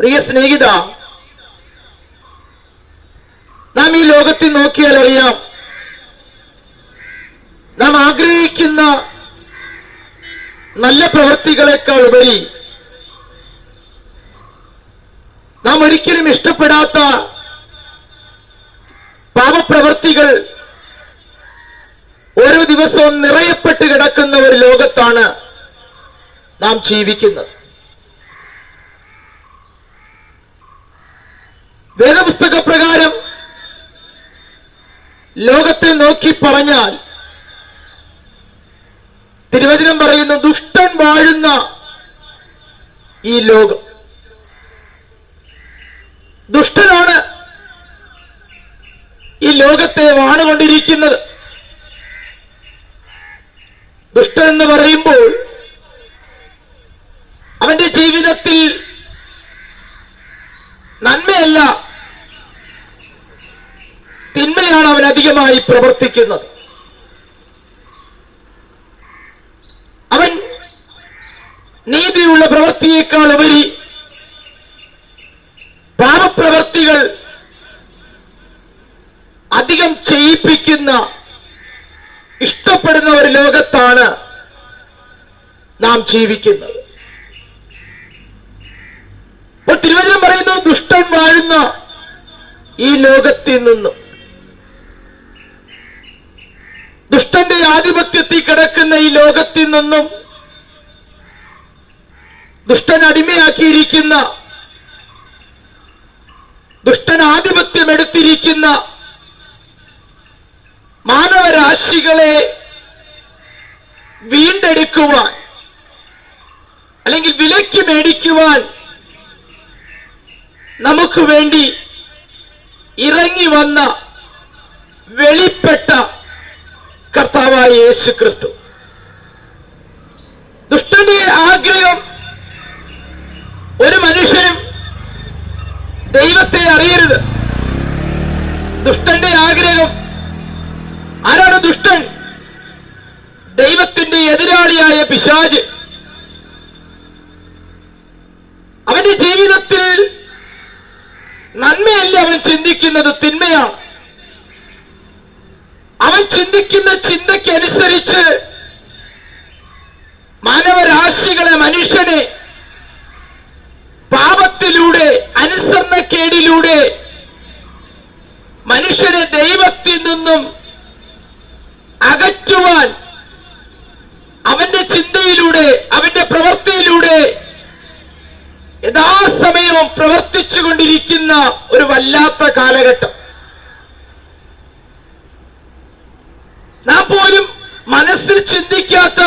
പ്രിയ സ്നേഹിത നാം ഈ ലോകത്തിൽ നോക്കിയാൽ അറിയാം നാം ആഗ്രഹിക്കുന്ന നല്ല പ്രവൃത്തികളെക്കാൾ ഉപരി നാം ഒരിക്കലും ഇഷ്ടപ്പെടാത്ത പാപപ്രവൃത്തികൾ ഓരോ ദിവസവും നിറയപ്പെട്ട് കിടക്കുന്ന ഒരു ലോകത്താണ് നാം ജീവിക്കുന്നത്. വേദപുസ്തക പ്രകാരം ലോകത്തെ നോക്കി പറഞ്ഞാൽ തിരുവചനം പറയുന്ന ദുഷ്ടൻ വാഴുന്ന ഈ ലോകം. ദുഷ്ടനാണ് ഈ ലോകത്തെ വാണുകൊണ്ടിരിക്കുന്നത്. ദുഷ്ടൻ എന്ന് പറയുമ്പോൾ അവന്റെ ജീവിതത്തിൽ നന്മയല്ല തിന്മയാണ് അവൻ അധികമായി പ്രവർത്തിക്കുന്നത്. അവൻ നീതിയുള്ള പ്രവൃത്തിയേക്കാൾ ഉപരി പാപപ്രവർത്തികൾ അധികം ചെയ്യിപ്പിക്കുന്ന ഇഷ്ടപ്പെടുന്ന ഒരു ലോകത്താണ് നാം ജീവിക്കുന്നത്. തിരുവചനം പറയുന്നു ദുഷ്ടൻ വാഴുന്ന ഈ ലോകത്തിൽ നിന്നും. ദുഷ്ടന്റെ ആധിപത്യത്തിൽ കിടക്കുന്ന ഈ ലോകത്തിൽ നിന്നും ദുഷ്ടൻ അടിമയാക്കിയിരിക്കുന്ന ദുഷ്ടൻ ആധിപത്യം എടുത്തിരിക്കുന്ന മാനവരാശികളെ വീണ്ടെടുക്കുവാൻ അല്ലെങ്കിൽ വിലയ്ക്ക് മേടിക്കുവാൻ നമുക്ക് വേണ്ടി ഇറങ്ങി വന്ന വെളിപ്പെട്ട കർത്താവായ യേശു ക്രിസ്തു ദുഷ്ടന്റെ ആഗ്രഹം ഒരു മനുഷ്യനും ദൈവത്തെ അറിയരുത്. ദുഷ്ടന്റെ ആഗ്രഹം ആരാണ് ദുഷ്ടൻ? ദൈവത്തിന്റെ എതിരാളിയായ പിശാജ്. അവന്റെ ജീവിതത്തിൽ നന്മയല്ല അവൻ ചിന്തിക്കുന്നത്? തിന്മയാണ്. അവൻ ചിന്തിക്കുന്ന ചിന്തയ്ക്ക് അനുസരിച്ച് മാനവരാശികളെ മനുഷ്യനെ പാപത്തിലൂടെ അനുസരണക്കേടിലൂടെ മനുഷ്യനെ ദൈവത്തിൽ നിന്നും അകറ്റുവാൻ അവന്റെ ചിന്തയിലൂടെ അവന്റെ പ്രവൃത്തിയിലൂടെ യഥാസമയവും പ്രവർത്തിച്ചു കൊണ്ടിരിക്കുന്ന ഒരു വല്ലാത്ത കാലഘട്ടം. നാം പോലും മനസ്സിൽ ചിന്തിക്കാത്ത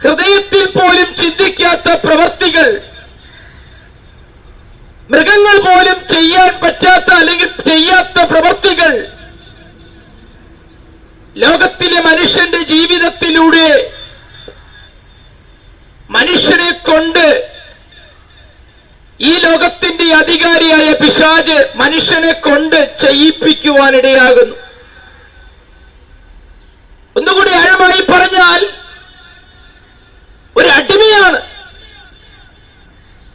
ഹൃദയത്തിൽ പോലും ചിന്തിക്കാത്ത പ്രവൃത്തികൾ മൃഗങ്ങൾ പോലും ചെയ്യാൻ പറ്റാത്ത അല്ലെങ്കിൽ ചെയ്യാത്ത പ്രവൃത്തികൾ ലോകത്തിലെ മനുഷ്യന്റെ ജീവിതത്തിലൂടെ മനുഷ്യനെ കൊണ്ട് ഈ ലോകത്തിന്റെ അധികാരിയായ പിശാജ് മനുഷ്യനെ കൊണ്ട് ചെയ്യിപ്പിക്കുവാനിടയാകുന്നു. ഒന്നുകൂടി ആഴമായി പറഞ്ഞാൽ ഒരു അടിമയാണ്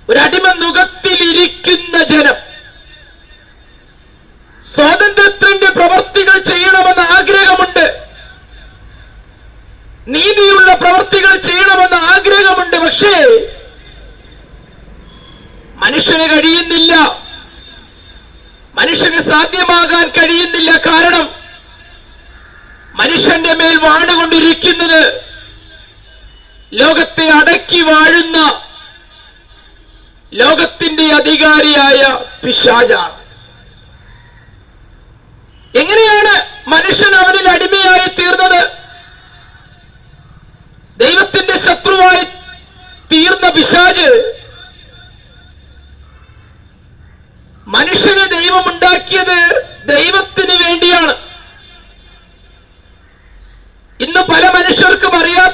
ഒരു അടിമ നുഖത്തിൽ ഇരിക്കുന്ന ജനം സ്വാതന്ത്ര്യത്തിന്റെ പ്രവർത്തികൾ ചെയ്യണമെന്ന ആഗ്രഹമുണ്ട്. നീതിയുള്ള പ്രവർത്തികൾ ചെയ്യണമെന്ന ആഗ്രഹമുണ്ട്. പക്ഷേ മനുഷ്യന് കഴിയുന്നില്ല. മനുഷ്യന് സാധ്യമാകാൻ കഴിയുന്നില്ല. കാരണം മനുഷ്യന്റെ മേൽ വാണുകൊണ്ടിരിക്കുന്നത് ലോകത്തെ അടക്കി വാഴുന്ന ലോകത്തിന്റെ അധികാരിയായ പിശാജാണ് എങ്ങനെയാണ് മനുഷ്യൻ അവനിൽ അടിമയായി തീർന്നത്? ദൈവത്തിന്റെ ശത്രുവായി തീർന്ന പിശാജ് മനുഷ്യനെ ദൈവമുണ്ടാക്കിയത് ദൈവത്തിന് വേണ്ടിയാണ്. ഇന്ന് പല മനുഷ്യർക്കും അറിയാത്ത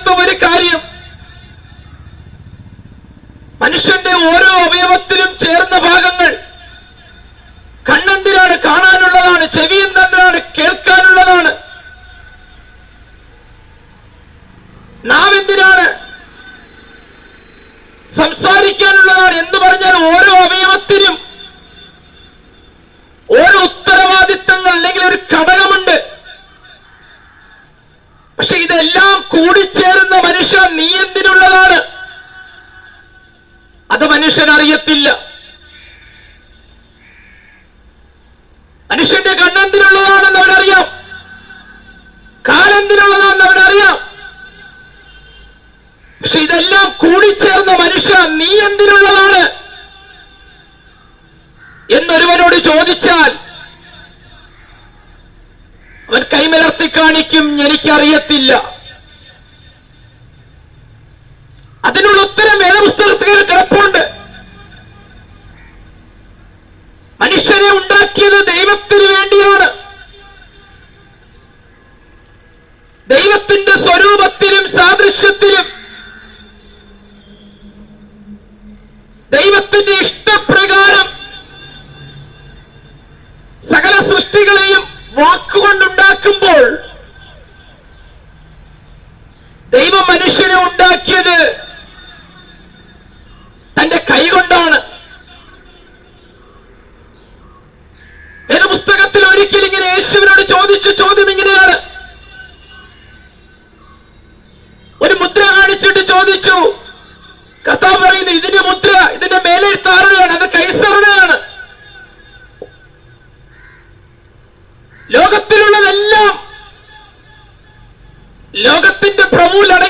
കൂടിച്ചേർന്ന മനുഷ്യ നീ എന്തിനുള്ളതാണ്? എന്നൊരുവനോട് ചോദിച്ചാൽ അവൻ കൈമലർത്തി കാണിക്കും എനിക്കറിയത്തില്ല. അതിനുള്ള ഉത്തരം വേദപുസ്തകത്തിൽ കിടപ്പുണ്ട് മനുഷ്യനെ ഉണ്ടാക്കിയത് ദൈവത്തിന് വേണ്ടിയാണ് ദൈവത്തിന്റെ സ്വരൂപത്തിലും സാദൃശ്യത്തിലും ദൈവത്തിന്റെ ഇഷ്ടപ്രകാരം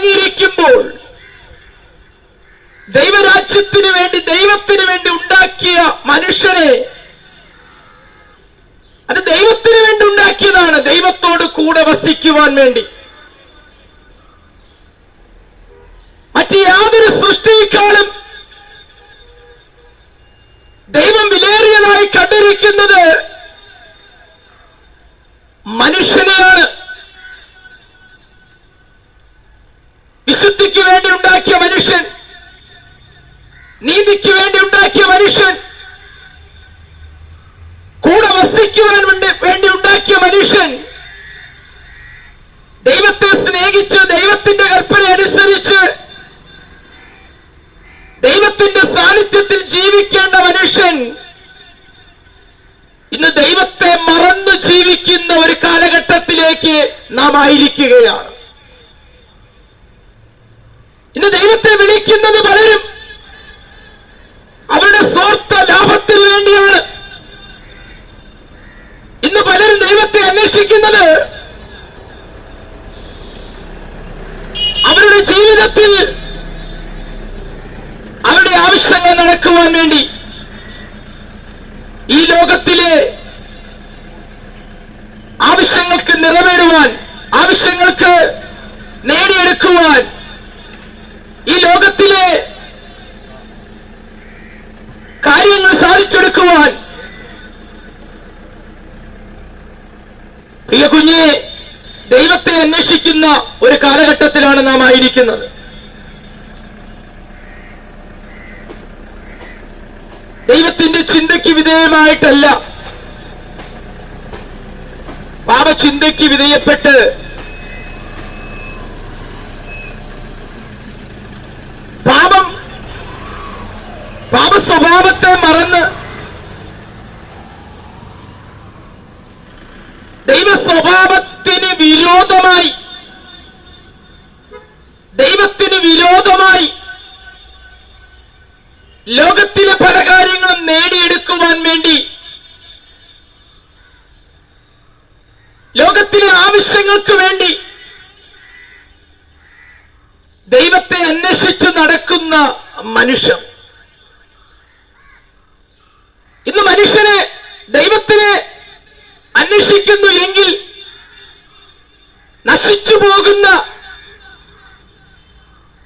അടങ്ങിയിരിക്കുമ്പോൾ ദൈവരാജ്യത്തിന് വേണ്ടി ദൈവത്തിന് വേണ്ടി ഉണ്ടാക്കിയ മനുഷ്യനെ അത് ദൈവത്തിന് വേണ്ടി ഉണ്ടാക്കിയതാണ്. ദൈവത്തോട് കൂടെ വസിക്കുവാൻ വേണ്ടി. മറ്റ് യാതൊരു സൃഷ്ടിയേക്കാളും ദൈവം വിലേറിയതായി കണ്ടിരിക്കുന്നത് മനുഷ്യനെയാണ്. വിശുദ്ധിക്ക് വേണ്ടി ഉണ്ടാക്കിയ മനുഷ്യൻ. നീതിക്ക് വേണ്ടി ഉണ്ടാക്കിയ മനുഷ്യൻ. കൂടെ വസിക്കുവാൻ വേണ്ടി ഉണ്ടാക്കിയ മനുഷ്യൻ. ദൈവത്തെ സ്നേഹിച്ച് ദൈവത്തിന്റെ കൽപ്പന അനുസരിച്ച് ദൈവത്തിന്റെ സാന്നിധ്യത്തിൽ ജീവിക്കേണ്ട മനുഷ്യൻ ഇന്ന് ദൈവത്തെ മറന്നു ജീവിക്കുന്ന ഒരു കാലഘട്ടത്തിലേക്ക് നാം ആയിരിക്കുകയാണ്. ഇന്ന് ദൈവത്തെ വിളിക്കുന്നത് പലരും അവരുടെ സ്വാർത്ഥ ലാഭത്തിന് വേണ്ടിയാണ്. ഇന്ന് പലരും ദൈവത്തെ അന്വേഷിക്കുന്നത് അവരുടെ ജീവിതത്തിൽ അവരുടെ ആവശ്യങ്ങൾ നടക്കുവാൻ വേണ്ടി ഈ ലോകത്തിലെ ആവശ്യങ്ങൾക്ക് നിറവേറുവാൻ ആവശ്യങ്ങൾക്ക് നേടിയെടുക്കുവാൻ ഈ ലോകത്തിലെ കാര്യങ്ങൾ സാധിച്ചെടുക്കുവാൻ പ്രിയ കുഞ്ഞെ ദൈവത്തെ അന്വേഷിക്കുന്ന ഒരു കാലഘട്ടത്തിലാണ് നാം ആയിരിക്കുന്നത്. ദൈവത്തിന്റെ ചിന്തയ്ക്ക് വിധേയമായിട്ടല്ല പാപചിന്തയ്ക്ക് വിധേയപ്പെട്ട് പാപം പാപ സ്വഭാവത്തെ മറന്ന് ദൈവ സ്വഭാവത്തിന് വിരോധമായി ദൈവത്തിന് വിരോധമായി ലോകത്തിലെ പല കാര്യങ്ങളും നേടിയെടുക്കുവാൻ വേണ്ടി ലോകത്തിലെ ആവശ്യങ്ങൾക്ക് വേണ്ടി ദൈവത്തെ അന്വേഷിച്ചു നടക്കുന്ന മനുഷ്യർ. ഇന്ന് മനുഷ്യനെ ദൈവത്തിനെ അന്വേഷിക്കുന്നു എങ്കിൽ നശിച്ചു പോകുന്ന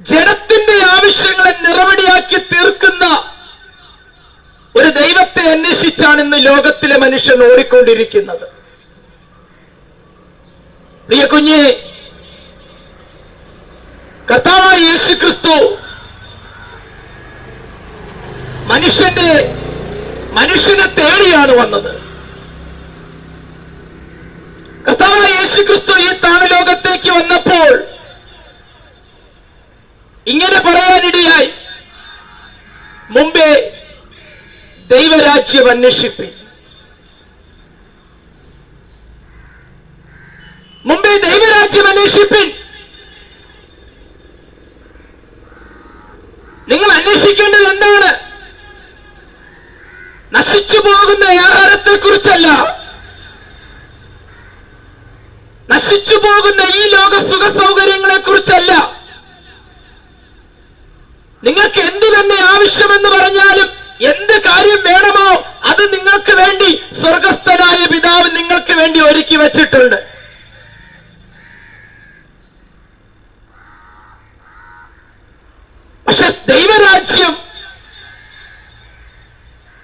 ജഡത്തിന്റെ ആവശ്യങ്ങളെ നിറവടിയാക്കി തീർക്കുന്ന ഒരു ദൈവത്തെ അന്വേഷിച്ചാണ് ഇന്ന് ലോകത്തിലെ മനുഷ്യൻ ഓടിക്കൊണ്ടിരിക്കുന്നത്. പ്രിയ കുഞ്ഞെ കർത്താവായ യേശു ക്രിസ്തു മനുഷ്യന്റെ മനുഷ്യനെ തേടിയാണ് വന്നത്. കർത്താവ് യേശു ക്രിസ്തു ഈ താണലോകത്തേക്ക് വന്നപ്പോൾ ഇങ്ങനെ പറയാനിടയായി. മുമ്പേ ദൈവരാജ്യം അന്വേഷിപ്പിൻ. മുമ്പേ ദൈവരാജ്യം അന്വേഷിപ്പിൻ. നിങ്ങൾ അന്വേഷിക്കേണ്ടത് എന്താണ്? കുറിച്ചല്ല നശിച്ചു പോകുന്ന ഈ ലോക സുഖ സൗകര്യങ്ങളെ കുറിച്ചല്ല നിങ്ങൾക്ക് എന്തു തന്നെ ആവശ്യമെന്ന് പറഞ്ഞാലും എന്ത് കാര്യം വേണമോ അത് നിങ്ങൾക്ക് വേണ്ടി സ്വർഗസ്ഥനായ പിതാവ് നിങ്ങൾക്ക് വേണ്ടി ഒരുക്കി വെച്ചിട്ടുണ്ട്. പക്ഷെ ദൈവരാജ്യം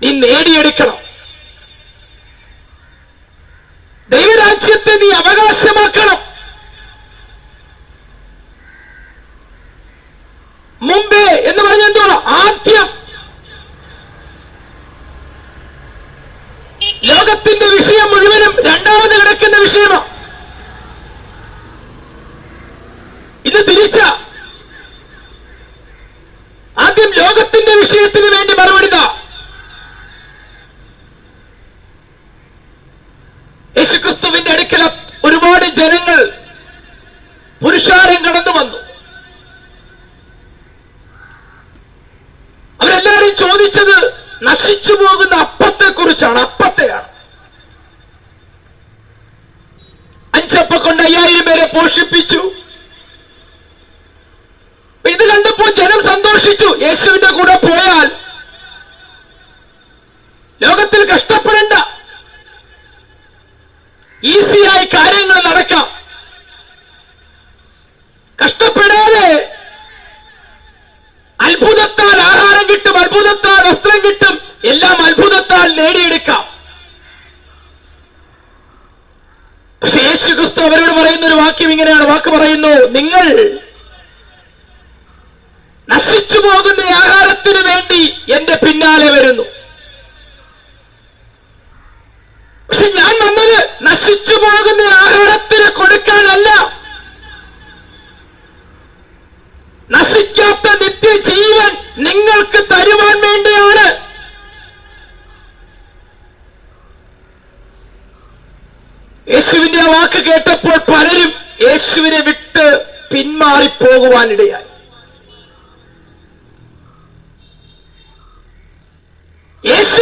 நீ லேடி எடுக்கணும். നശിച്ചു പോകുന്ന അപ്പത്തെ കുറിച്ചാണ് അപ്പത്തെയാണ്. അഞ്ചപ്പ കൊണ്ട് അയ്യായിരം പേരെ പോഷിപ്പിച്ചു. ഇത് കണ്ടപ്പോൾ ജനം സന്തോഷിച്ചു. യേശുവിന്റെ കൂടെ എല്ലാം അത്ഭുതത്താൽ നേടിയെടുക്കാം. പക്ഷെ യേശു ക്രിസ്തു അവരോട് പറയുന്ന ഒരു വാക്യം ഇങ്ങനെയാണ്. വാക്ക് പറയുന്നു നിങ്ങൾ നശിച്ചു പോകുന്ന ആഹാരത്തിന് വേണ്ടി എന്റെ പിന്നാലെ വരുന്നു. പക്ഷെ ഞാൻ വന്നത് നശിച്ചു പോകുന്ന ആഹാരത്തിന് കൊടുക്കാനല്ല. നശിക്കാത്ത നിത്യജീവൻ നിങ്ങൾക്ക് തരുവാൻ യേശുവിന്റെ വാക്ക് കേട്ടപ്പോൾ പലരും യേശുവിനെ വിട്ട് പിന്മാറിപ്പോകുവാനിടയായി. യേശുവിനെ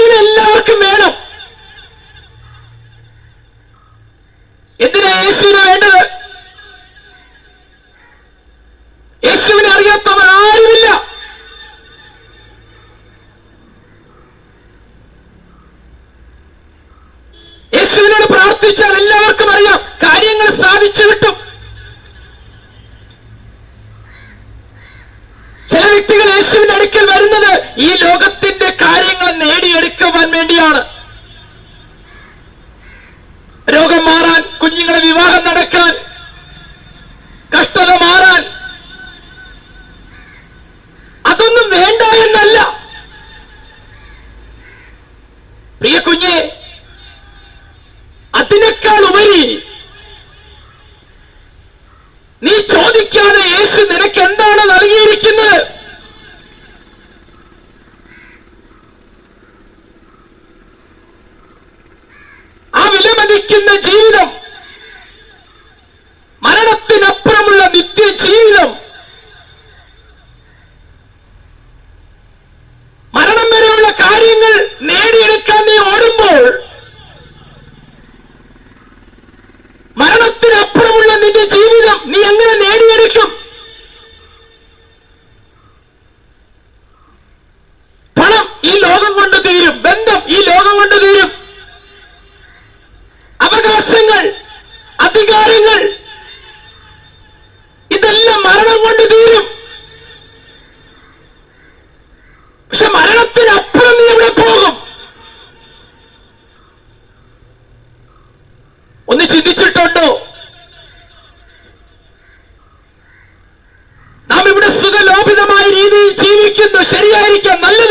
നാം ഇവിടെ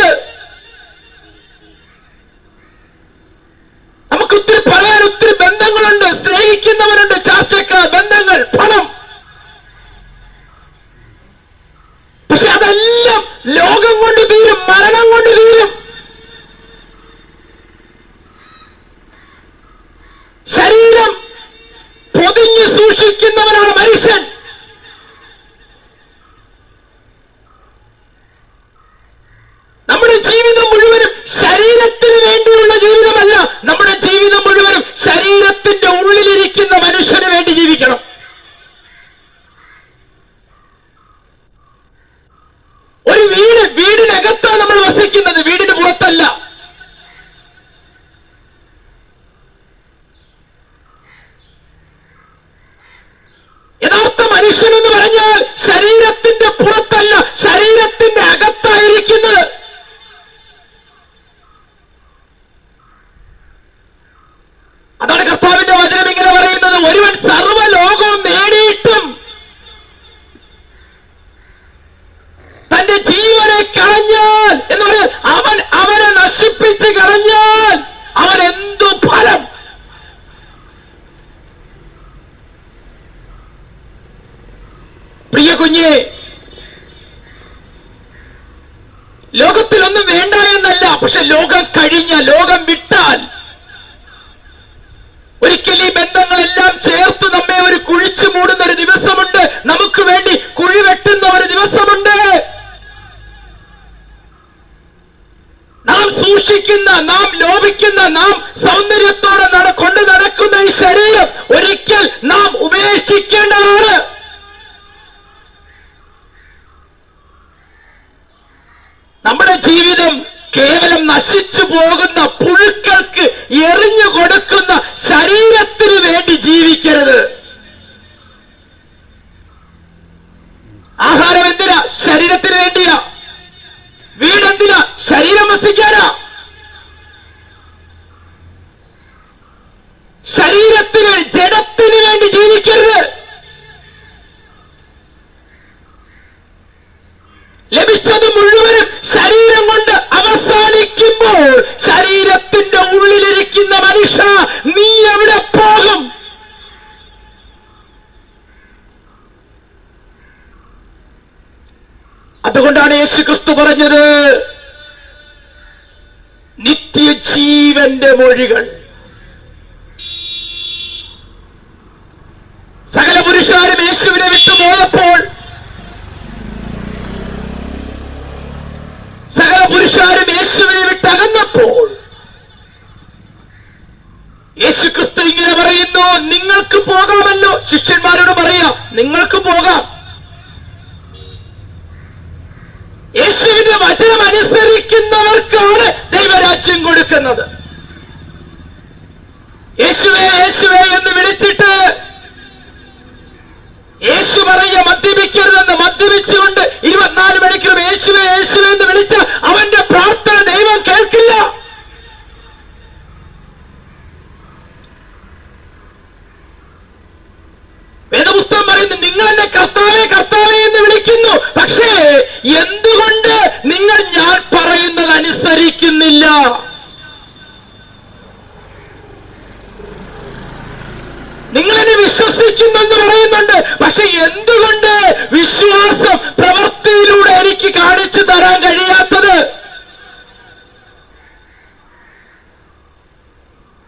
മനുഷ്യന് വേണ്ടി ജീവിക്കണം. കുഞ്ഞെ. ലോകത്തിലൊന്നും വേണ്ട എന്നല്ല പക്ഷെ ലോകം കഴിഞ്ഞ ലോകം വിട്ടാൽ ഒരിക്കൽ ഈ ബന്ധങ്ങളെല്ലാം ചേർത്ത് നമ്മെ ഒരു കുഴിച്ചു മൂടുന്ന ഒരു ദിവസമുണ്ട്. നമുക്ക് വേണ്ടി കുഴി വെട്ടുന്ന ഒരു ദിവസമുണ്ട്. നാം സൂക്ഷിക്കുന്ന നാം ലോപിക്കുന്ന നാം സൗന്ദര്യത്തോടെ കൊണ്ടു നടക്കുന്ന ഈ ശരീരം ഒരിക്കൽ നാം ഉപേക്ഷിക്കേണ്ടതാണ്. ജീവിതം കേവലം നശിച്ചു പോകുന്ന പുഴുക്കൾക്ക് എറിഞ്ഞു കൊടുക്കുന്ന ശരീരത്തിന് വേണ്ടി ജീവിക്കരുത് ആഹാരം എന്തിനാ ശരീരത്തിന് വേണ്ടിയാ വീടെന്തിനാ ശരീരം വസിക്കാനാ ശരീരത്തിന് ജഡത്തിന് വേണ്ടി ജീവിക്കരുത് ലഭിച്ചത് മുഴുവനും ശരീരം കൊണ്ട് അവസാനിക്കുമ്പോൾ ശരീരത്തിന്റെ ഉള്ളിലിരിക്കുന്ന മനുഷ്യ നീ എവിടെ പോകും അതുകൊണ്ടാണ് യേശു ക്രിസ്തു പറഞ്ഞത് നിത്യജീവന്റെ മൊഴികൾ. സകല പുരുഷാരും യേശുവിനെ വിട്ടു പോയപ്പോൾ സകല പുരുഷാരും യേശുവിനെ വിട്ടകന്നപ്പോൾ യേശു ക്രിസ്തു ഇങ്ങനെ പറയുന്നു നിങ്ങൾക്ക് പോകാമല്ലോ. ശിഷ്യന്മാരോട് പറയാം നിങ്ങൾക്ക് പോകാം. യേശുവിന്റെ വചനം അനുസരിക്കുന്നവർക്കാണ് ദൈവരാജ്യം കൊടുക്കുന്നത്. യേശുവേ യേശുവേ എന്ന് വിളിച്ചിട്ട് യേശു പറയ മദ്യപിക്കരുതെന്ന് മദ്യപിച്ചുകൊണ്ട് ഇരുപത്തിനാല് മണിക്കൂർ യേശുവേ യേശുവേ എന്ന് വിളിച്ച അവന്റെ പ്രാർത്ഥന ദൈവം കേൾക്കില്ല വേദപുസ്തകം പറയുന്നു നിങ്ങൾ എന്നെ കർത്താവേ കർത്താവേ എന്ന് വിളിക്കുന്നു പക്ഷേ എന്തുകൊണ്ട് നിങ്ങൾ ഞാൻ പറയുന്നത് അനുസരിക്കുന്നില്ല നിങ്ങൾ എന്നെ വിശ്വസിക്കുന്നെന്ന് പറയുന്നുണ്ട് പക്ഷെ എന്തുകൊണ്ട് വിശ്വാസം പ്രവൃത്തിയിലൂടെ എനിക്ക് കാണിച്ചു തരാൻ കഴിയാത്തത്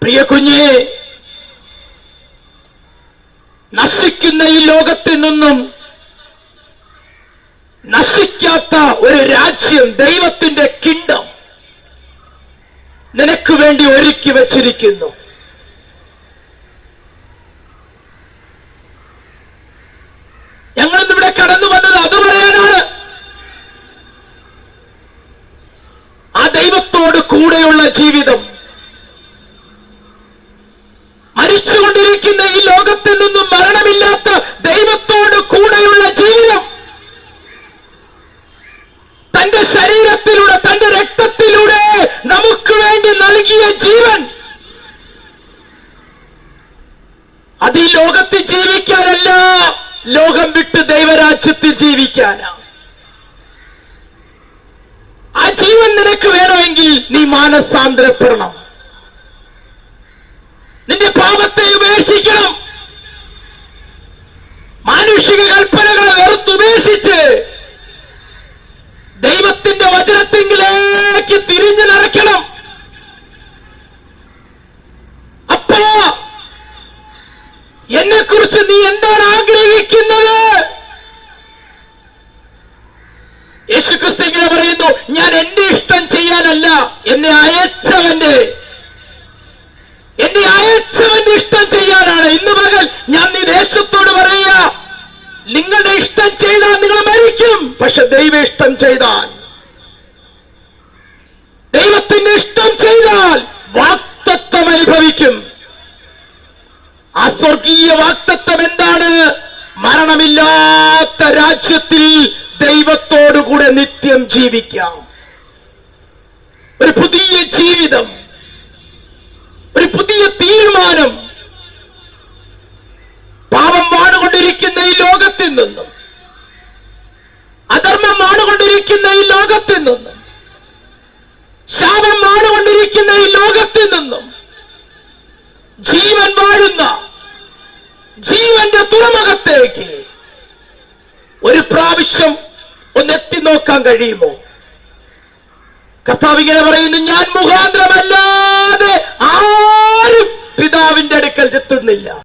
പ്രിയ കുഞ്ഞെ നശിക്കുന്ന ഈ ലോകത്തിൽ നിന്നും നശിക്കാത്ത ഒരു രാജ്യം ദൈവത്തിന്റെ കിണ്ടം നിനക്ക് വേണ്ടി ഒരുക്കി വച്ചിരിക്കുന്നു. ഞങ്ങൾ ഇവിടെ കടന്നു വന്നത് അത് പറയാനാണ്. ആ ദൈവത്തോട് കൂടെയുള്ള ജീവിതം. മരിച്ചുകൊണ്ടിരിക്കുന്ന ഈ ലോകത്തിൽ നിന്നും മരണമില്ലാത്ത ദൈവത്തോട് കൂടെയുള്ള ജീവിതം തന്റെ ശരീരത്തിലൂടെ തന്റെ രക്തത്തിലൂടെ നമുക്ക് വേണ്ടി നൽകിയ ജീവൻ അത് ഈ ലോകത്തിൽ ജീവിക്കാനല്ല ലോകം വിട്ട് ദൈവരാജ്യത്തിൽ ജീവിക്കാനാ. ആ ജീവൻ നിനക്ക് വേണമെങ്കിൽ നീ മാനസാന്തരപ്പെടണം. നിന്റെ പാപത്തെ പറയുന്നു ഞാൻ എന്റെ ഇഷ്ടം ചെയ്യാനല്ല. എന്നെ അയച്ചവന്റെ എന്നെ അയച്ചവന്റെ ഇഷ്ടം ചെയ്യാനാണ്. ഇന്ന് പകൽ ഞാൻ നീ ദേശത്തോട് പറയുക നിങ്ങളുടെ ഇഷ്ടം ചെയ്താൽ നിങ്ങൾ മരിക്കും. പക്ഷെ ദൈവ ഇഷ്ടം ചെയ്താൽ ദൈവത്തിന്റെ ഇഷ്ടം ചെയ്താൽ വാക്തത്വം അനുഭവിക്കും. ആ സ്വർഗീയ വാക്തത്വം എന്താണ്? മരണമില്ലാത്ത രാജ്യത്തിൽ ദൈവത്തോടുകൂടെ നിത്യം ജീവിക്കാം. ഒരു പുതിയ ജീവിതം ഒരു പുതിയ തീരുമാനം. പാപം വാണുകൊണ്ടിരിക്കുന്ന ഈ ലോകത്തിൽ നിന്നും അധർമ്മം വാണുകൊണ്ടിരിക്കുന്ന ഈ ലോകത്തിൽ നിന്നും ശാപം വാണുകൊണ്ടിരിക്കുന്ന ലോകത്തിൽ നിന്നും ജീവൻ വാഴുന്ന ജീവന്റെ തുറമുഖത്തേക്ക് ഒരു പ്രാവശ്യം ഒന്ന് എത്തി നോക്കാൻ കഴിയുമോ? കർത്താവ് ഇങ്ങനെ പറയുന്നു ഞാൻ മുഖാന്തരമല്ലാതെ ആരും പിതാവിന്റെ അടുക്കൽ ചെത്തുന്നില്ല.